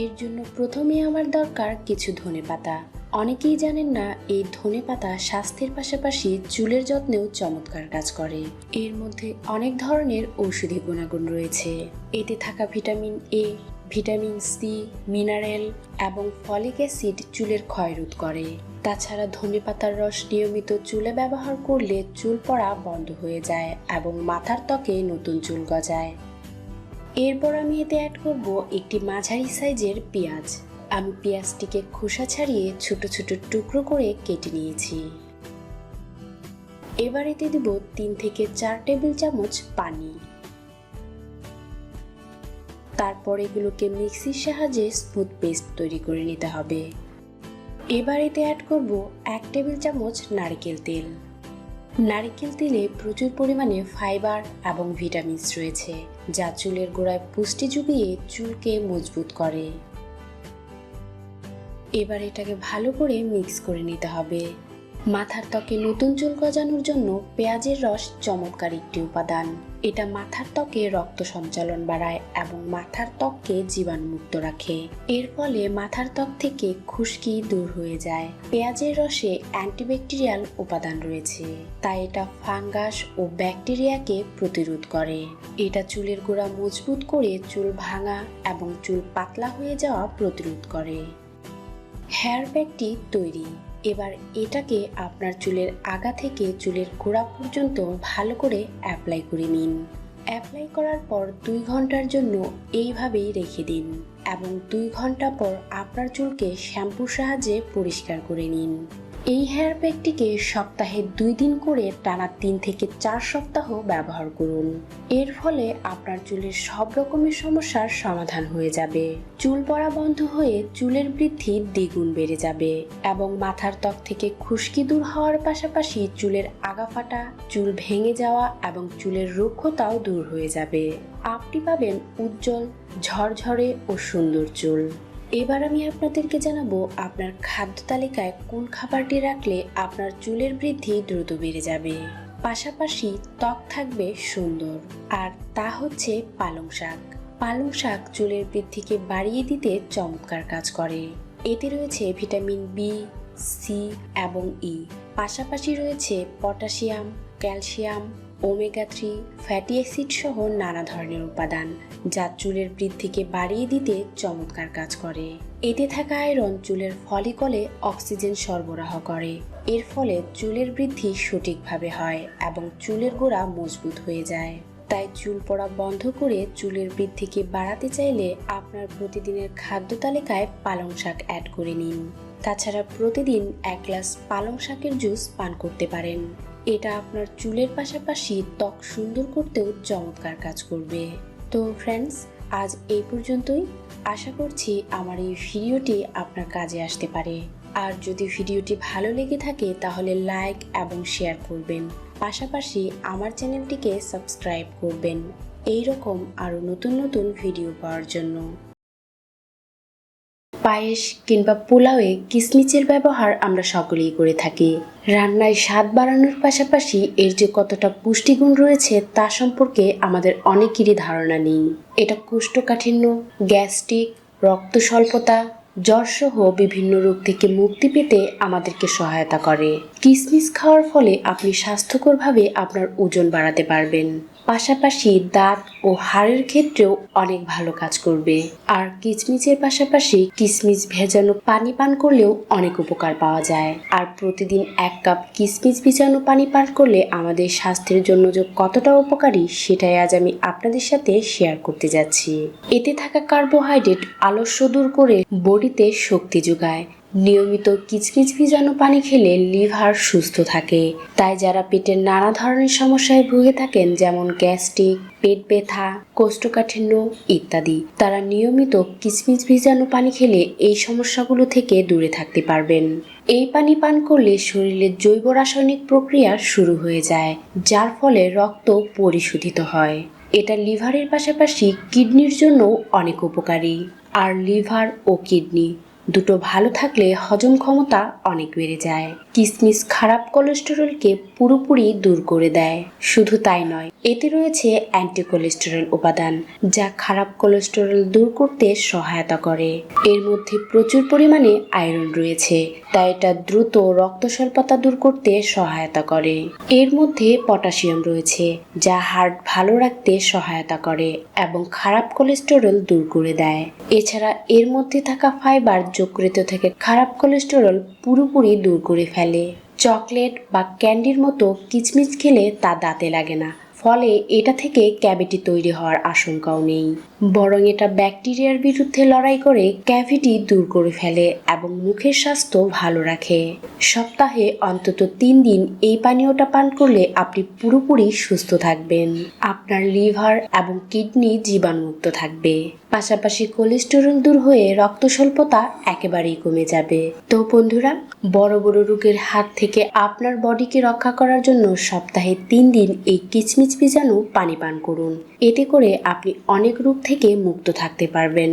এর জন্য প্রথমে আমার দরকার কিছু ধনে পাতা অনেকেই জানেন না, এই ধনে পাতা স্বাস্থ্যের পাশাপাশি চুলের যত্নেও চমৎকার কাজ করে। এর মধ্যে অনেক ধরনের ঔষধি গুণাগুণ রয়েছে। এতে থাকা vitamin A vitamin C mineral এবং ফলিক অ্যাসিড চুলের ক্ষয় রোধ করে। তাছাড়া ধনে পাতার রস নিয়মিত চুলে ব্যবহার করলে চুল পড়া বন্ধ হয়ে যায় এবং মাথার ত্বকে নতুন চুল গজায়। এরপর আমি এতে অ্যাড করব একটি মাঝারি সাইজের পেঁয়াজ। আমি পেঁয়াজটিকে খোসা ছাড়িয়ে ছোট ছোট টুকরো করে কেটে নিয়েছি। এবার এতে দেব তিন থেকে চার টেবিল চামচ পানি। তারপর এগুলোকে মিক্সির সাহায্যে স্মুথ পেস্ট তৈরি করে নিতে হবে। এবার এতে অ্যাড করব এক টেবিল চামচ নারকেল তেল। নারকেল তেলে প্রচুর পরিমাণে ফাইবার এবং ভিটামিনস রয়েছে, যা চুলের গোড়ায় পুষ্টি জুগিয়ে চুলকে মজবুত করে। এবার এটাকে ভালো করে মিক্স করে নিতে হবে। মাথার ত্বকে নতুন চুল গজানোর জন্য পেঁয়াজের রস চমৎকার একটি উপাদান। এটা মাথার ত্বকে রক্ত সঞ্চালন বাড়ায় এবং মাথার ত্বককে জীবাণুমুক্ত রাখে। এর ফলে মাথার ত্বক থেকে খুশকি দূর হয়ে যায়। পেঁয়াজের রসে অ্যান্টিব্যাকটেরিয়াল উপাদান রয়েছে, তাই এটা ফাঙ্গাস ও ব্যাকটেরিয়াকে প্রতিরোধ করে। এটা চুলের গোড়া মজবুত করে চুল ভাঙা এবং চুল পাতলা হয়ে যাওয়া প্রতিরোধ করে। হেয়ার ব্যাগটি তৈরি। এবার এটাকে আপনার চুলের আগা থেকে চুলের গোড়া পর্যন্ত ভালো করে অ্যাপ্লাই করে নিন। অ্যাপ্লাই করার পর দুই ঘণ্টার জন্য এইভাবেই রেখে দিন এবং দুই ঘণ্টা পর আপনার চুলকে শ্যাম্পুর সাহায্যে পরিষ্কার করে নিন। এই হেয়ার প্যাকটিকে সপ্তাহে দুই দিন করে টানা তিন থেকে চার সপ্তাহ ব্যবহার করুন। এর ফলে আপনার চুলের সব রকমের সমস্যার সমাধান হয়ে যাবে। চুল পড়া বন্ধ হয়ে চুলের বৃদ্ধি দ্বিগুণ বেড়ে যাবে এবং মাথার ত্বক থেকে খুশকি দূর হওয়ার পাশাপাশি চুলের আগা ফাটা চুল ভেঙে যাওয়া এবং চুলের রুক্ষতাও দূর হয়ে যাবে। আপনি পাবেন উজ্জ্বল, ঝরঝরে ও সুন্দর চুল। এবার আমি আপনাদেরকে জানাব আপনার খাদ্য তালিকায় কোন খাবারটি রাখলে আপনার চুলের বৃদ্ধি দ্রুত বেড়ে যাবে। পাশাপাশি ত্বক থাকবে সুন্দর। আর তা হচ্ছে পালং শাক। পালং শাক চুলের বৃদ্ধিকে বাড়িয়ে দিতে চমৎকার কাজ করে। এতে রয়েছে ভিটামিন বি সি এবং ই পাশাপাশি রয়েছে potassium, calcium omega three fatty acid সহ নানা ধরনের উপাদান, যা চুলের বৃদ্ধিকে বাড়িয়ে দিতে চমৎকার কাজ করে। এতে থাকা আয়রন চুলের ফলিকলে অক্সিজেন সরবরাহ করে। এর ফলে চুলের বৃদ্ধি সঠিকভাবে হয় এবং চুলের গোড়া মজবুত হয়ে যায়। তাই চুল পড়া বন্ধ করে চুলের বৃদ্ধিকে বাড়াতে চাইলে আপনার প্রতিদিনের খাদ্য তালিকায় পালং শাক অ্যাড করে নিন। তাছাড়া প্রতিদিন এক গ্লাস পালং শাকের জুস পান করতে পারেন। এটা আপনার চুলের পাশাপাশি ত্বক সুন্দর করতেও চমৎকার কাজ করবে। তো ফ্রেন্ডস আজ এই পর্যন্তই। আশা করছি আমার এই ভিডিওটি আপনার কাজে আসতে পারে। আর যদি ভিডিওটি ভালো লেগে থাকে, তাহলে লাইক এবং শেয়ার করবেন। পাশাপাশি আমার চ্যানেলটিকে সাবস্ক্রাইব করবেন। এই রকম আরও নতুন নতুন ভিডিও পাওয়ার জন্য। পায়েস কিংবা পোলাওয়ে কিসমিচের ব্যবহার আমরা সকলেই করে থাকি। রান্নায় স্বাদ বাড়ানোর পাশাপাশি এর যে কতটা পুষ্টিগুণ রয়েছে তা সম্পর্কে আমাদের অনেকেরই ধারণা নেই। এটা কোষ্ঠকাঠিন্য, গ্যাস্ট্রিক, রক্ত স্বল্পতা জ্বরসহ বিভিন্ন রোগ থেকে মুক্তি পেতে আমাদেরকে সহায়তা করে। কিসমিস খাওয়ার ফলে আপনি স্বাস্থ্যকরভাবে আপনার ওজন বাড়াতে পারবেন। পাশাপাশি দাঁত ও হাড়ের ক্ষেত্রেও অনেক ভালো কাজ করবে। আর কিচমিচের পাশাপাশি কিসমিস ভেজানো পানি পান করলেও অনেক উপকার পাওয়া যায়। আর প্রতিদিন এক কাপ কিসমিস ভিজানো পানি পান করলে আমাদের স্বাস্থ্যের জন্য যে কতটা উপকারী সেটাই আজ আমি আপনাদের সাথে শেয়ার করতে যাচ্ছি। এতে থাকা কার্বোহাইড্রেট আলস্য দূর করে বডিতে শক্তি যোগায়। নিয়মিত কিচকিচ ভিজানো পানি খেলে লিভার সুস্থ থাকে। তাই যারা পেটের নানা ধরনের সমস্যায় ভুগে থাকেন, যেমন গ্যাস্ট্রিক, পেট ব্যথা, কোষ্ঠকাঠিন্য ইত্যাদি, তারা নিয়মিত কিচমিচ ভিজানো পানি খেলে এই সমস্যাগুলো থেকে দূরে থাকতে পারবেন। এই পানি পান করলে শরীরের জৈব রাসায়নিক প্রক্রিয়া শুরু হয়ে যায়, যার ফলে রক্ত পরিশোধিত হয়। এটা লিভারের পাশাপাশি কিডনির জন্য অনেক উপকারী। আর লিভার ও কিডনি দুটো ভালো থাকলে হজম ক্ষমতা অনেক বেড়ে যায়। কিসমিস খারাপ কোলেস্টেরলকে পুরোপুরি দূর করে দেয়। শুধু তাই নয়, এতে রয়েছে অ্যান্টি কোলেস্টেরল উপাদান, যা খারাপ কোলেস্টেরল দূর করতে সহায়তা করে। এর মধ্যে প্রচুর পরিমাণে আয়রন রয়েছে, তাই এটা দ্রুত রক্ত স্বল্পতা দূর করতে সহায়তা করে। এর মধ্যে পটাশিয়াম রয়েছে, যা হার্ট ভালো রাখতে সহায়তা করে এবং খারাপ কোলেস্টেরল দূর করে দেয়। এছাড়া এর মধ্যে থাকা ফাইবার যকৃত থেকে খারাপ কোলেস্টেরল পুরোপুরি দূর করে ফেলে। চকলেট বা ক্যান্ডির মতো কিচমিচ খেলে তা দাঁতে লাগে না। ফলে এটা থেকে ক্যাভিটি তৈরি হওয়ার আশঙ্কাও নেই। বরং এটা ব্যাকটেরিয়ার বিরুদ্ধে লড়াই করে ক্যাভিটি দূর করে ফেলে এবং মুখের স্বাস্থ্য ভালো রাখে। সপ্তাহে অন্তত তিন দিন এই পানীয়টা পান করলে আপনি পুরোপুরি সুস্থ থাকবেন। আপনার লিভার এবং কিডনি জীবাণুমুক্ত থাকবে। পাশাপাশি কোলেস্টেরল দূর হয়ে রক্ত স্বল্পতা একেবারেই কমে যাবে। তো বন্ধুরা, বড় বড় রোগের হাত থেকে আপনার বডিকে রক্ষা করার জন্য সপ্তাহে তিন দিন এই কিচমিচ বীজাণু পানি পান করুন। এতে করে আপনি অনেক রোগ থেকে মুক্ত থাকতে পারবেন।